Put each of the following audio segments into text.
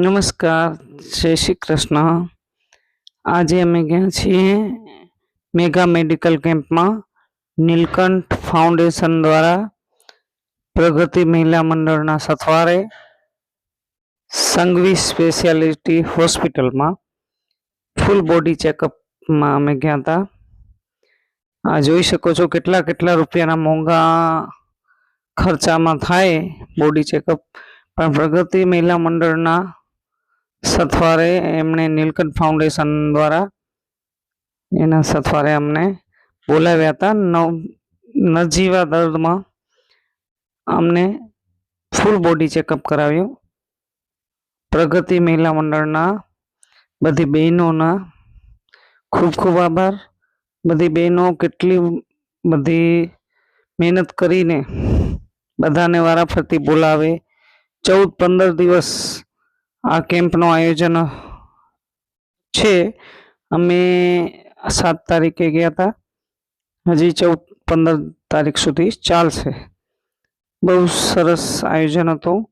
નમસ્કાર, જય શ્રી કૃષ્ણ. આજે અમે ગયા છીએ મેગા મેડિકલ કેમ્પમાં નીલકંઠ ફાઉન્ડેશન દ્વારા પ્રગતિ મહિલા મંડળના સથવારે સંઘવી સ્પેશિયાલિટી હોસ્પિટલમાં ફૂલ બોડી ચેકઅપમાં અમે ગયા હતા. આ જોઈ શકો છો કેટલા કેટલા રૂપિયાના મોંઘા ખર્ચામાં થાય બોડી ચેકઅપ. પણ પ્રગતિ મહિલા મંડળના સથવારે એમણે નીલકંઠ ફાઉન્ડેશન દ્વારા એના સથવારે અમને બોલાવ્યા હતા. નવ, નજીવા દર્દમાં અમને ફૂલ બોડી ચેકઅપ કરાવ્યું. પ્રગતિ મહિલા મંડળના, બધી બહેનોના ખૂબ ખૂબ આભાર. બધી બહેનો કેટલી બધી મહેનત કરીને બધાને વારાફરતી બોલાવે. ચૌદ, પંદર દિવસ આ કેમ્પનું આયોજન છે. અમે સાત તારીખે ગયા હતા હજી ચૌદ, પંદર તારીખ સુધી ચાલશે. બહુ સરસ આયોજન હતું.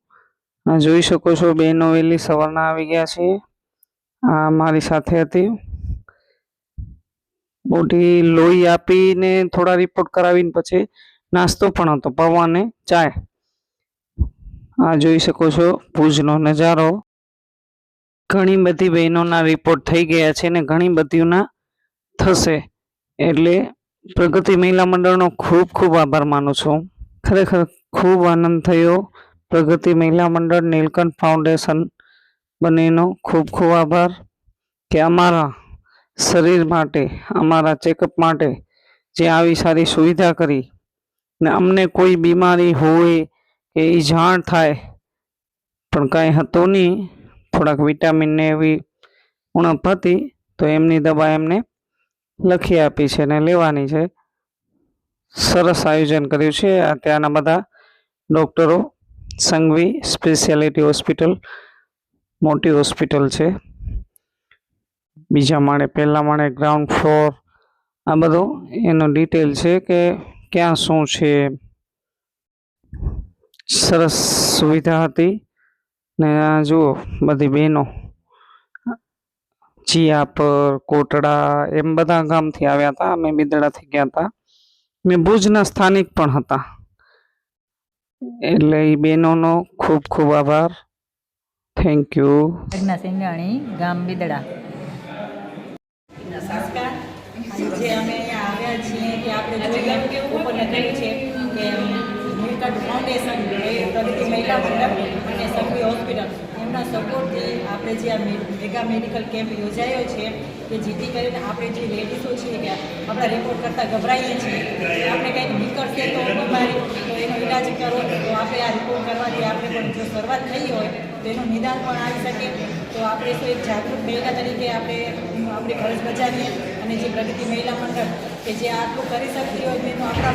જોઈ શકો છો, બહેનો વહેલી સવારના આવી ગયા છે. આ મારી સાથે હતી. મોટી લોહી આપીને થોડા રિપોર્ટ કરાવીને પછી નાસ્તો પણ હતો પૌવા ને ચાય. આ જોઈ શકો છો, ભુજનો નજારો. ઘણી બધી બહેનોના રિપોર્ટ થઈ ગયા છે ને ઘણી બધીના થશે. એટલે પ્રગતિ મહિલા મંડળનો ખૂબ ખૂબ આભાર માનું છું. ખરેખર ખૂબ આનંદ થયો. પ્રગતિ મહિલા મંડળ, નીલકંઠ ફાઉન્ડેશન બંનેનો ખૂબ ખૂબ આભાર કે અમારા શરીર માટે, અમારા ચેકઅપ માટે જે આવી સારી સુવિધા કરી ને અમને કોઈ બીમારી હોય કે એ જાણ થાય, પણ કાંઈ હતું નહીં. થોડાક વિટામિન ને એવી ઉણપ હતી, તો એમની દવા એમને લખી આપી છે ને લેવાની છે. સરસ આયોજન કર્યું છે. આ ત્યાંના બધા ડૉક્ટરો, સંઘવી સ્પેશિયાલિટી હોસ્પિટલ મોટી હોસ્પિટલ છે. બીજા માળે, પહેલા માળે ગ્રાઉન્ડ ફ્લોર આ બધો એનો ડિટેલ છે કે ક્યાં શું છે. સરસ સુવિધા હતી. ને આ જુઓ બધી બહેનો. જીયાપર કોટડા એમ બધા ગામથી આવ્યા હતા. અમે બિદડાથી ગયા હતા. મેં ભુજના સ્થાનિક પણ હતા. એટલે એ બહેનોનો ખૂબ ખૂબ આભાર. થેન્ક યુ સિંગાણી ગામ બિદડા. નમસ્કાર. આજે અમે અહીંયા આવ્યા છીએ કે આપણે જોઈએ. ઉપર લખેલું છે. કે નીલકંઠ ફાઉન્ડેશન એ પ્રગતિ મહિલા મંડળ અને સંઘવી હોસ્પિટલ એમના સપોર્ટથી આપણે જે આ મેગા મેડિકલ કેમ્પ યોજાયો છે, કે જેથી કરીને આપણે જે લેડીઝો છીએ કે આપણા રિપોર્ટ કરતાં ગભરાઈએ છીએ. આપણે કંઈક નીકળશે તો બીમારી તો એનો ઈલાજ કરો, તો આપણે આ રિપોર્ટ કરવાથી આપણે પણ જો શરૂઆત થઈ હોય, તો એનું નિદાન પણ આવી શકે. તો આપણે તો એક જાગૃત મહિલા તરીકે આપણે આપણે ફરજ બજાવીએ અને જે પ્રગતિ મહિલા મંડળ કે જે આટલું કરી શકતી હોય તેનું આપણા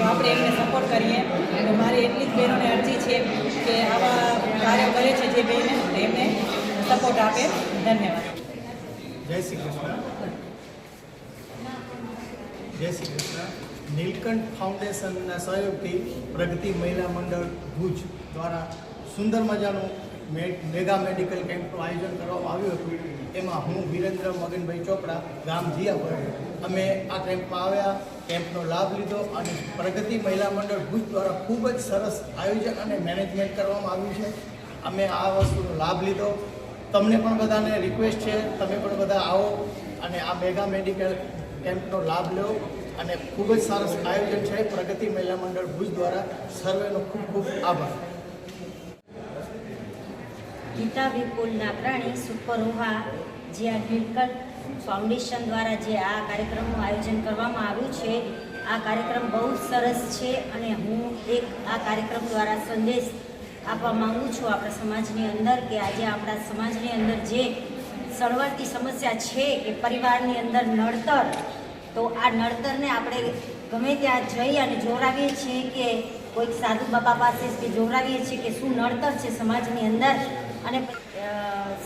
તો આપણે એમને સપોર્ટ કરીએ. તો મારી એટલી જ બહેનોને અરજી છે કે આવા કાર્ય કરે છે જે બહેને એમને સપોર્ટ આપે. ધન્યવાદ. જય શ્રી કૃષ્ણ. જય શ્રી કૃષ્ણ. નીલકંઠ ફાઉન્ડેશનના સહયોગથી પ્રગતિ મહિલા મંડળ ભુજ દ્વારા સુંદર મજાનું મેગા મેડિકલ કેમ્પનું આયોજન કરવામાં આવ્યું હતું. એમાં હું વિરેન્દ્ર મગનભાઈ ચોપડા ગામ જીયાપર અમે આ કેમ્પમાં આવ્યા. કેમ્પનો લાભ લીધો અને પ્રગતિ મહિલા મંડળ ભુજ દ્વારા ખૂબ જ સરસ આયોજન અને મેનેજમેન્ટ કરવામાં આવ્યું છે. અમે આ વસ્તુનો લાભ લીધો. તમને પણ બધાને રિક્વેસ્ટ છે, તમે પણ બધા આવો અને આ મેગા મેડિકલ કેમ્પનો લાભ લો અને ખૂબ જ સરસ આયોજન છે પ્રગતિ મહિલા મંડળ ભુજ દ્વારા. સર્વેનો ખૂબ ખૂબ આભાર. ગીતા વિપુલના પ્રાણી સુપરઓહા જે જ્યાં નીલકંઠ ફાઉન્ડેશન દ્વારા જે આ કાર્યક્રમનું આયોજન કરવામાં આવ્યું છે, આ કાર્યક્રમ બહુ સરસ છે અને હું એક આ કાર્યક્રમ દ્વારા સંદેશ આપવા માગું છું આપણા સમાજની અંદર કે આજે આપણા સમાજની અંદર જે સળવળતી સમસ્યા છે કે પરિવારની અંદર નડતર, તો આ નડતરને આપણે ગમે ત્યાં જઈ અને જોરાવીએ છીએ કે કોઈક સાધુ બાપા પાસે કે જોરાવીએ છીએ કે શું નડતર છે સમાજની અંદર અને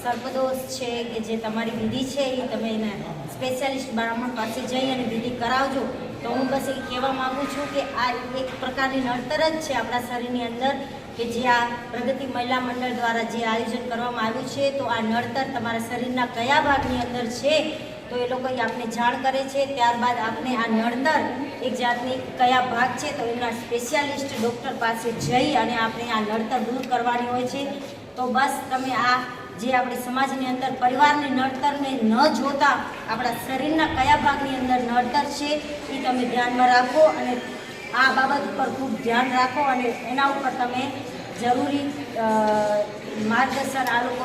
સર્પદોષ છે કે જે તમારી વિધિ છે એ તમે એને સ્પેશિયાલિસ્ટ બ્રાહ્મણ પાસે જઈ અને વિધિ કરાવજો. તો હું બસ એ કહેવા માગું છું કે આ એક પ્રકારની નડતર જ છે આપણા શરીરની અંદર કે જે આ પ્રગતિ મહિલા મંડળ દ્વારા જે આયોજન કરવામાં આવ્યું છે, તો આ નડતર તમારા શરીરના કયા ભાગની અંદર છે, તો એ લોકો આપને જાણ કરે છે. ત્યારબાદ આપને આ નડતર એક જાતની કયા ભાગ છે, તો એમના સ્પેશિયાલિસ્ટ ડૉક્ટર પાસે જઈ અને આપણે આ નડતર દૂર કરવાની હોય છે. તો બસ તમે આ જે આપણે સમાજની અંદર પરિવારની નડતરને ન જોતા, આપણા શરીરના કયા ભાગની અંદર નડતર છે, એ તમે ધ્યાનમાં રાખો અને આ બાબત ઉપર ખૂબ ધ્યાન રાખો અને એના ઉપર તમે જરૂરી માર્ગદર્શન આ લોકો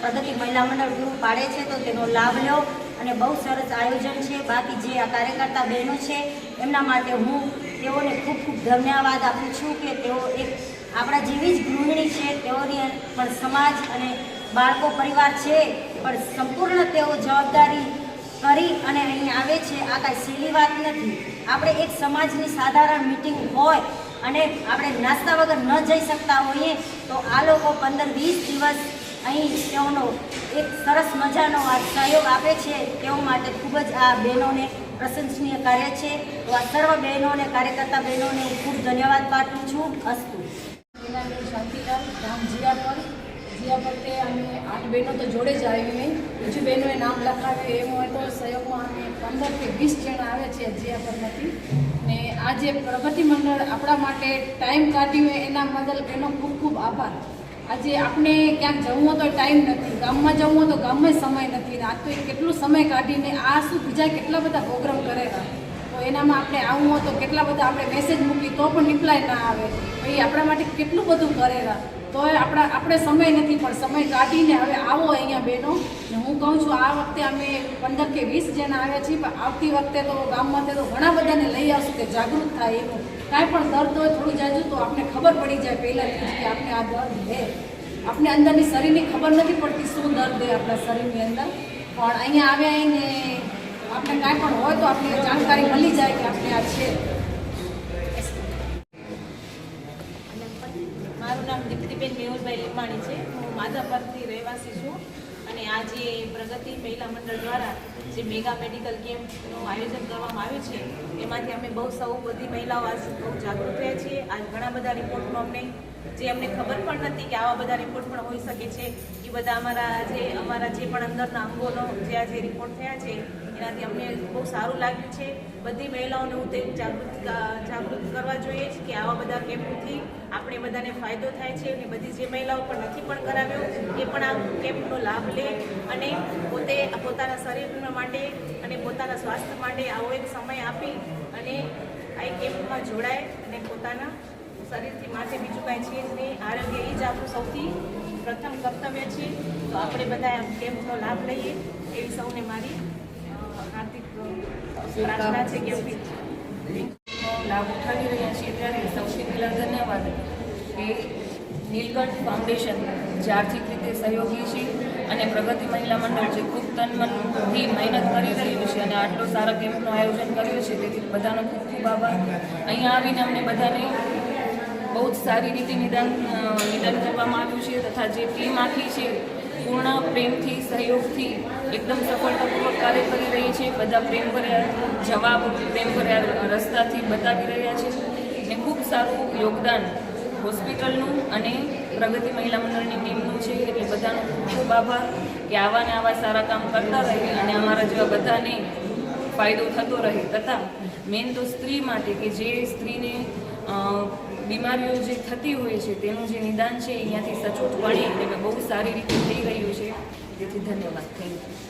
પ્રગતિ મહિલા મંડળ પૂરું પાડે છે, તો તેનો લાભ લો. અને બહુ સરસ આયોજન છે. બાકી જે આ કાર્યકર્તા બહેનો છે, એમના માટે હું તેઓને ખૂબ ખૂબ ધન્યવાદ આપું છું કે તેઓ એક આપણા જેવી જ ગૃહિણી છે. તેઓની પણ સમાજ અને બાળકો પરિવાર છે, પણ સંપૂર્ણ તેઓ જવાબદારી કરી અને અહીં આવે છે. આ કાંઈ સહેલી વાત નથી. આપણે એક સમાજની સાધારણ મિટિંગ હોય અને આપણે નાસ્તા વગર ન જઈ શકતા હોઈએ, તો આ લોકો પંદર વીસ દિવસ અહીં તેઓનો એક સરસ મજાનો આ સહયોગ આપે છે. તેઓ માટે ખૂબ જ આ બહેનોને પ્રશંસનીય કાર્ય છે. તો આ સર્વ બહેનોને, કાર્યકર્તા બહેનોને હું ખૂબ ધન્યવાદ પાઠવું છું. અસ્તુ. શાંતિલાલ, ગામ જીયાપર જીયાપર અમે આઠ બહેનો તો જોડે જ આવી બીજી બહેનોએ નામ લખાવ્યું એમ હોય તો સહયોગમાં અમે પંદરથી વીસ જણા આવે છે જીયાપરમાંથી ને આ જે પ્રગતિ મંડળ આપણા માટે ટાઈમ કાઢ્યું એના બદલ એનો ખૂબ ખૂબ આભાર. આજે આપણે ક્યાંક જવું તો ટાઈમ નથી. ગામમાં જવું હોય તો ગામમાં સમય નથી. આ તો કેટલું સમય કાઢીને આ શું બીજા કેટલા બધા પ્રોગ્રામ કરેલા તો એનામાં આપણે આવવું હોય તો કેટલા બધા આપણે મેસેજ મૂકી તો પણ રિપ્લાય ના આવે. એ આપણા માટે કેટલું બધું કરેલા તો આપણા આપણે સમય નથી, પણ સમય કાઢીને હવે આવો અહીંયા બહેનો હું કહું છું, આ વખતે અમે પંદર કે વીસ જણા આવ્યા છીએ, પણ આવતી વખતે તો ગામમાંથી તો ઘણા બધાને લઈ આવશું કે જાગૃત થાય એનું. કાંઈ પણ દર્દ હોય, થોડું જાજુ તો આપણે ખબર પડી જાય પહેલાંથી કે આપણે આ દર્દ છે. આપણે અંદરની શરીરની ખબર નથી પડતી શું દર્દ છે આપણા શરીરની અંદર. પણ અહીંયા આવ્યા ને આપણે કાંઈ પણ હોય તો આપણે જાણકારી મળી જાય કે આપણે આ છે. મેહુલભાઈ લીમાણી છે. હું માધાપરથી રહેવાસી છું અને આજે પ્રગતિ મહિલા મંડળ દ્વારા જે મેગા મેડિકલ કેમ્પનું આયોજન કરવામાં આવ્યું છે, એમાંથી અમે બહુ સૌ બધી મહિલાઓ આજ બહુ જાગૃત થયા છીએ. આજ ઘણા બધા રિપોર્ટમાં અમને જે અમને ખબર પણ નથી કે આવા બધા રિપોર્ટ પણ હોઈ શકે છે એ બધા અમારા જે અમારા જે પણ અંદરના અંગોનો જે આ જે રિપોર્ટ થયા છે, એનાથી અમને બહુ સારું લાગ્યું છે. બધી મહિલાઓને હું તે જાગૃત કરવા જોઈએ કે આવા બધા કેમ્પથી આપણે બધાને ફાયદો થાય છે અને બધી જે મહિલાઓ પણ નથી પણ કરાવ્યો, એ પણ આ કેમ્પનો લાભ લે અને પોતે પોતાના શરીર માટે અને પોતાના સ્વાસ્થ્ય માટે આવો એક સમય આપી અને આ કેમ્પમાં જોડાય અને પોતાના શરીરથી માટે બીજું કાંઈ છે જ નહીં. આરોગ્ય એ જ આપણું સૌથી પ્રથમ કર્તવ્ય છે. તો આપણે બધા કેમ્પનો લાભ લઈએ. એવી સૌને મારી હાર્દિક પ્રાર્થના છે કે લાભ ઉઠાવી રહ્યા છીએ ત્યારે સૌથી પહેલાં ધન્યવાદ કે નીલકંઠ ફાઉન્ડેશન જે આર્થિક રીતે સહયોગી છે અને પ્રગતિ મહિલા મંડળ જે ખૂબ તનમનથી મહેનત કરી રહ્યું છે અને આટલો સારા કેમ્પનું આયોજન કર્યું છે તેથી બધાનો ખૂબ ખૂબ આભાર. અહીંયા આવીને અમને બધાને બહુ જ સારી રીતે નિદાન નિદાન કરવામાં આવ્યું છે તથા જે ટીમ આખી છે પૂર્ણ પ્રેમથી, સહયોગથી એકદમ સફળતાપૂર્વક કાર્ય કરી રહી છે. બધા પ્રેમભર્યા જવાબ, પ્રેમભર્યા રસ્તાથી બતાવી રહ્યા છે ને ખૂબ સારું યોગદાન હોસ્પિટલનું અને પ્રગતિ મહિલા મંડળની ટીમનું છે. એટલે બધાનો ખૂબ ખૂબ આભાર કે આવા ને આવા સારા કામ કરતા રહે અને અમારા જેવા બધાને ફાયદો થતો રહે. તથા મેન તો સ્ત્રી માટે કે જે સ્ત્રીને બીમારીઓ જે થતી હોય છે, તેનું જે નિદાન છે અહીંયાથી સચોટપણે એટલે બહુ સારી રીતે થઈ રહ્યું છે. તેથી ધન્યવાદ. Thank you